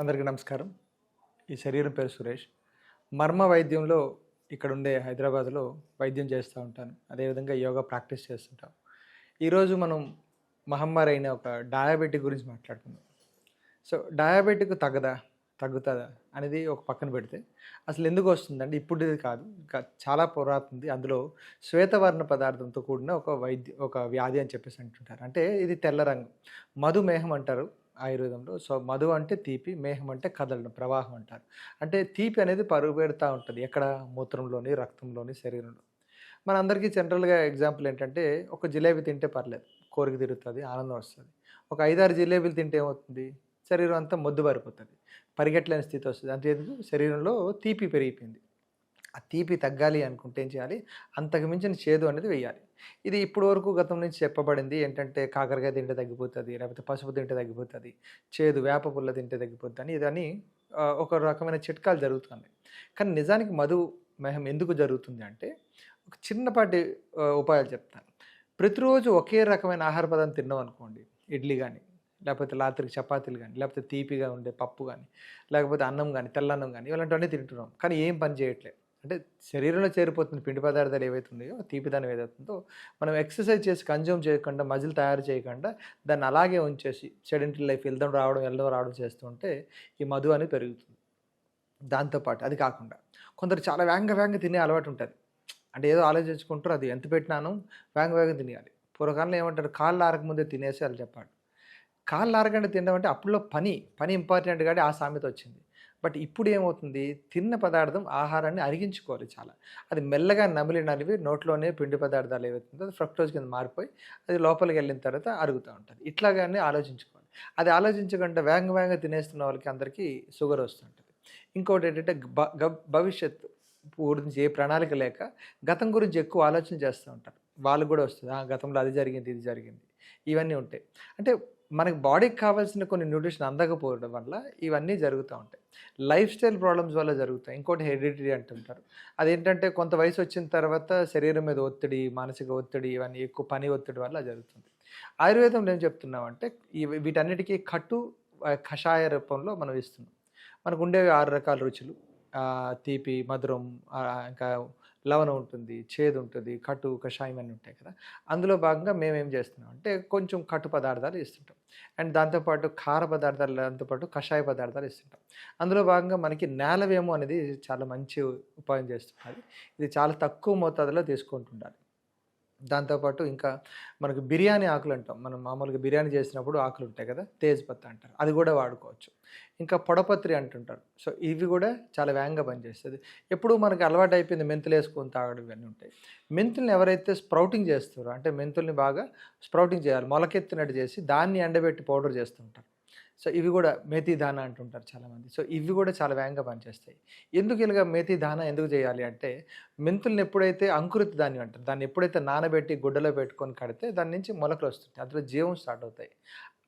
అందరికీ నమస్కారం. ఈ శరీరం పేరు సురేష్. మర్మ వైద్యంలో ఇక్కడ ఉండే హైదరాబాద్లో వైద్యం చేస్తూ ఉంటాను. అదేవిధంగా యోగా ప్రాక్టీస్ చేస్తుంటాం. ఈరోజు మనం మహమ్మారి అయిన ఒక డయాబెటిక్ గురించి మాట్లాడుకుందాం. సో డయాబెటిక్ తగ్గదా? తగ్గుతుందా? అనేది ఒక పక్కన పెడితే అసలు ఎందుకు వస్తుందంటే ఇప్పుడు ఇది కాదు. ఇంకా చాలా పురాతుంది అందులో శ్వేతవర్ణ పదార్థంతో కూడిన ఒక వైద్య ఒక వ్యాధి అని చెప్పేసి అంటుంటారు. అంటే ఇది తెల్ల రంగు. మధుమేహం అంటారు. ఆయుర్వేదంలో. సో మధు అంటే తీపి మేహం అంటే కదలడం ప్రవాహం అంటారు. అంటే తీపి అనేది పరుగు పెడతా ఉంటుంది ఎక్కడ? మూత్రంలోని రక్తంలోని శరీరంలో. మనందరికీ జనరల్గా ఎగ్జాంపుల్ ఏంటంటే ఒక జిలేబీ తింటే పర్లేదు కోరిక తిరుగుతుంది ఆనందం వస్తుంది. ఒక ఐదారు జిలేబీలు తింటే ఏమవుతుంది? శరీరం అంతా మొద్దు పారిపోతుంది పరిగెట్టలేని స్థితి వస్తుంది. అంటే శరీరంలో తీపి పెరిగిపోయింది. ఆ తీపి తగ్గాలి అనుకుంటే ఏం చేయాలి? అంతకు మించిన చేదు అనేది వేయాలి. ఇది ఇప్పటి వరకు గతం నుంచి చెప్పబడింది ఏంటంటే కాకరకాయ తింటే తగ్గిపోతుంది లేకపోతే పసుపు తింటే తగ్గిపోతుంది చేదు వేప పుల్ల తింటే తగ్గిపోతుంది అని ఇదని ఒక రకమైన చిట్కాలు జరుగుతున్నాయి. కానీ నిజానికి మధుమేహం ఎందుకు జరుగుతుంది అంటే ఒక చిన్నపాటి ఉపాయాలు చెప్తాను. ప్రతిరోజు ఒకే రకమైన ఆహార పదార్థం తిన్నాం అనుకోండి ఇడ్లీ కానీ లేకపోతే రాత్రికి చపాతీలు కానీ లేకపోతే తీపిగా ఉండే పప్పు కానీ లేకపోతే అన్నం కానీ తెల్లన్నం కానీ ఇలాంటివన్నీ తింటున్నాం. కానీ ఏం పని చేయట్లేదు అంటే శరీరంలో చేరిపోతున్న పిండి పదార్థాలు ఏవైతే ఉన్నాయో తీపిదనం ఏదైతుందో మనం ఎక్సర్సైజ్ చేసి కన్జ్యూమ్ చేయకుండా మజిల్ తయారు చేయకుండా దాన్ని అలాగే ఉంచేసి సెడెంటరీ లైఫ్ వెళ్దాం రావడం వెళ్ళడం రావడం చేస్తుంటే ఈ మధు అనేది పెరుగుతుంది. దాంతోపాటు అది కాకుండా కొందరు చాలా వేగంగా వేగంగా తినే అలవాటు ఉంటుంది. అంటే ఏదో ఆలోచించుకుంటారు అది ఎంత పెట్టినాను వేగం వేగంగా తినేయాలి. పూర్వకాలంలో ఏమంటారు కాళ్ళు ఆరకముందే తినేసి వాళ్ళు చెప్పాడు. కాళ్ళు ఆరగంట తినడం అంటే అప్పుడులో పని పని ఇంపార్టెంట్ కాబట్టి ఆ సామెత వచ్చింది. బట్ ఇప్పుడు ఏమవుతుంది తిన్న పదార్థం ఆహారాన్ని అరిగించుకోవాలి చాలా. అది మెల్లగా నమిలి నలివి నోట్లోనే పిండి పదార్థాలు ఏవైతుందో అది ఫ్రక్టోజ్ కింద మారిపోయి అది లోపలికి వెళ్ళిన తర్వాత అరుగుతూ ఉంటుంది. ఇట్లాగానే ఆలోచించుకోవాలి. అది ఆలోచించకుండా వేగంగా వేగంగా తినేస్తున్న వాళ్ళకి అందరికీ షుగర్ వస్తుంటుంది. ఇంకోటి ఏంటంటే గ- భవిష్యత్తు గురించి ఏ ప్రణాళిక లేక గతం గురించి ఎక్కువ ఆలోచన చేస్తూ ఉంటారు. వాళ్ళు కూడా వస్తుంది. "ఆ, గతంలో అది జరిగింది ఇది జరిగింది. ఇవన్నీ ఉంటాయి. అంటే మనకి బాడీకి కావాల్సిన కొన్ని న్యూట్రిషన్ అందకపోవడం వల్ల ఇవన్నీ జరుగుతూ ఉంటాయి. లైఫ్ స్టైల్ ప్రాబ్లమ్స్ వల్ల జరుగుతాయి. ఇంకోటి హెరిడిటరీ అంటుంటారు. అదేంటంటే కొంత వయసు వచ్చిన తర్వాత శరీరం మీద ఒత్తిడి మానసిక ఒత్తిడి ఇవన్నీ ఎక్కువ పని ఒత్తిడి వల్ల జరుగుతుంది. ఆయుర్వేదంలో ఏం చెప్తున్నామంటే ఈ వీటన్నిటికీ కట్టు కషాయ రూపంలో మనం ఇస్తున్నాం. మనకు ఉండేవి ఆరు రకాల రుచులు. తీపి మధురం ఇంకా లవణం ఉంటుంది చేదు ఉంటుంది కటు కషాయం అన్నీ ఉంటాయి కదా. అందులో భాగంగా మేము ఏం చేస్తున్నాం అంటే కొంచెం కటు పదార్థాలు ఇస్తుంటాం అండ్ దాంతోపాటు కార పదార్థాలు దాంతోపాటు కషాయ పదార్థాలు ఇస్తుంటాం అందులో భాగంగా మనకి నేలవేము అనేది చాలా మంచి ఉపాయం చేస్తున్నది. ఇది చాలా తక్కువ మోతాదులో తీసుకుంటుండాలి. దాంతోపాటు ఇంకా మనకు బిర్యానీ ఆకులు అంటాం. మనం మామూలుగా బిర్యానీ చేసినప్పుడు ఆకులు ఉంటాయి కదా తేజ్పత్త అంటారు. అది కూడా వాడుకోవచ్చు. ఇంకా పొడపత్రి అంటుంటారు. సో ఇవి కూడా చాలా వేగంగా పనిచేస్తుంది. ఎప్పుడు మనకి అలవాటు అయిపోయింది మెంతులు వేసుకొని తాగడం ఇవన్నీ ఉంటాయి. మెంతుల్ని ఎవరైతే స్ప్రౌటింగ్ చేస్తారో అంటే మెంతుల్ని బాగా స్ప్రౌటింగ్ చేయాలి మొలకెత్తినట్టు చేసి దాన్ని ఎండబెట్టి పౌడర్ చేస్తుంటారు. సో ఇవి కూడా మేతి దానా అంటుంటారు చాలామంది. సో ఇవి కూడా చాలా వేగంగా పనిచేస్తాయి. ఎందుకు ఇలాగ మేతి దానా ఎందుకు చేయాలి అంటే మెంతుల్ని ఎప్పుడైతే అంకురిత ధాన్యం అంటారు దాన్ని ఎప్పుడైతే నానబెట్టి గుడ్డలో పెట్టుకొని కడితే దాని నుంచి మొలకలు వస్తుంటాయి. అందులో జీవం స్టార్ట్ అవుతాయి.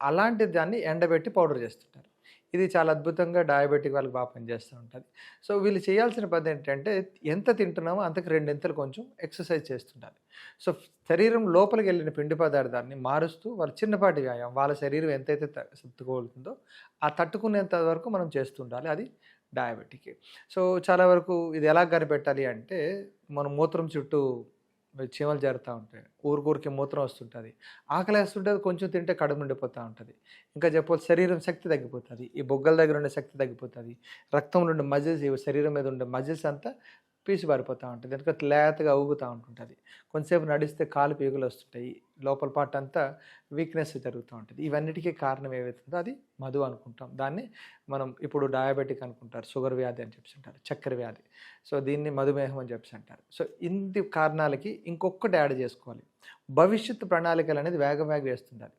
అలాంటి దాన్ని ఎండబెట్టి పౌడర్ చేస్తుంటారు. ఇది చాలా అద్భుతంగా డయాబెటిక్ వాళ్ళకి బాగా పనిచేస్తూ ఉంటుంది. సో వీళ్ళు చేయాల్సిన పని ఏంటంటే ఎంత తింటున్నామో అంతకు రెండింతలు కొంచెం ఎక్సర్సైజ్ చేస్తుండాలి. సో శరీరం లోపలికి వెళ్ళిన పిండి పదార్థాన్ని మారుస్తూ వాళ్ళ చిన్నపాటి వ్యాయామం వాళ్ళ శరీరం ఎంతైతే త- ఆ తట్టుకునేంత వరకు మనం చేస్తుండాలి అది డయాబెటిక్ సో చాలా వరకు ఇది ఎలా కనిపెట్టాలి అంటే మనం మూత్రం చుట్టూ చీమలు చేరుతూ ఉంటాయి. ఊరికూరికి మూత్రం వస్తుంటుంది. ఆకలి వేస్తుంటుంది కొంచెం తింటే కడుపు నిండిపోతూ ఉంటుంది. ఇంకా చెప్పవచ్చు శరీరం శక్తి తగ్గిపోతుంది. ఈ బొగ్గల దగ్గర ఉండే శక్తి తగ్గిపోతుంది. రక్తంలో ఉండే మజిల్స్ శరీరం మీద ఉండే మజిల్స్ అంతా పీసు పారిపోతూ ఉంటుంది. ఎందుకంటే లేతగా ఊగుతూ ఉంటుంటుంది. కొంతసేపు నడిస్తే కాలు పీగులు వస్తుంటాయి. లోపల పాట అంతా వీక్నెస్ జరుగుతూ ఉంటుంది. ఇవన్నిటికీ కారణం ఏవైతుందో అది మధు అనుకుంటాం. దాన్ని మనం ఇప్పుడు డయాబెటిక్ అనుకుంటారు. షుగర్ వ్యాధి అని చెప్పి అంటారు. చక్కెర వ్యాధి. సో దీన్ని మధుమేహం అని చెప్పి అంటారు. సో ఇన్ని కారణాలకి ఇంకొకటి యాడ్ చేసుకోవాలి. భవిష్యత్తు ప్రణాళికలు అనేది వేగ వేగ వేస్తుండాలి.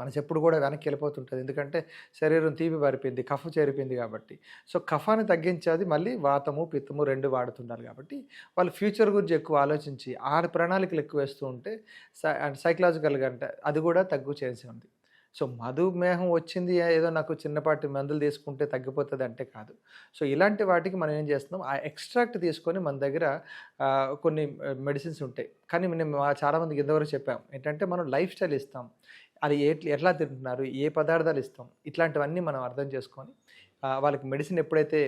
మనసు ఎప్పుడు కూడా వెనక్కి వెళ్ళిపోతుంటుంది ఎందుకంటే శరీరం తీపి పారిపోయింది కఫ చేరిపోయింది కాబట్టి. సో కఫాన్ని తగ్గించేది మళ్ళీ వాతము పిత్తము రెండు వాడుతుండాలి కాబట్టి వాళ్ళు ఫ్యూచర్ గురించి ఎక్కువ ఆలోచించి ఆరు ప్రణాళికలు ఎక్కువ వేస్తూ ఉంటే సై సైకలాజికల్గా అంటే అది కూడా తగ్గు చేసి ఉంది. సో మధుమేహం వచ్చింది ఏదో నాకు చిన్నపాటి మందులు తీసుకుంటే తగ్గిపోతుంది అంటే కాదు. సో ఇలాంటి వాటికి మనం ఏం చేస్తున్నాం? ఆ ఎక్స్ట్రాక్ట్ తీసుకొని మన దగ్గర కొన్ని మెడిసిన్స్ ఉంటాయి. కానీ మేము మా- చాలామందికి ఇంతవరకు చెప్పాం. ఏంటంటే మనం లైఫ్ స్టైల్ ఇస్తాం. అది ఎట్లా ఎట్లా తింటున్నారు ఏ పదార్థాలు ఇస్తాం ఇట్లాంటివన్నీ మనం అర్థం చేసుకొని వాళ్ళకి మెడిసిన్ ఎప్పుడైతే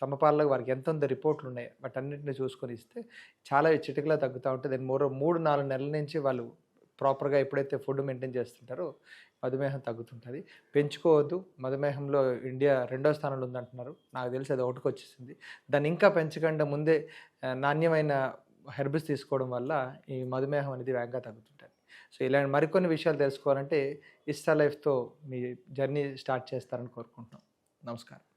సమపాలలో వారికి ఎంత రిపోర్ట్లు ఉన్నాయి వాటన్నింటిని చూసుకొని ఇస్తే చాలా చిటికలా తగ్గుతూ ఉంటుంది. దాని మూడు మూడు నాలుగు నెలల నుంచి వాళ్ళు ప్రాపర్గా ఎప్పుడైతే ఫుడ్ మెయింటైన్ చేస్తుంటారో మధుమేహం తగ్గుతుంటుంది. పెంచుకోవద్దు మధుమేహంలో ఇండియా రెండో స్థానంలో ఉందంటున్నారు. నాకు తెలిసి అది ఒకటికి వచ్చేసింది. దాన్ని ఇంకా పెంచకుండా ముందే నాణ్యమైన హెర్బిస్ తీసుకోవడం వల్ల ఈ మధుమేహం అనేది వేగంగా తగ్గుతుంది. సో ఇలాంటి మరికొన్ని విషయాలు తెలుసుకోవాలంటే ఇస్టా లైఫ్తో మీ జర్నీ స్టార్ట్ చేస్తారని కోరుకుంటున్నాం. నమస్కారం.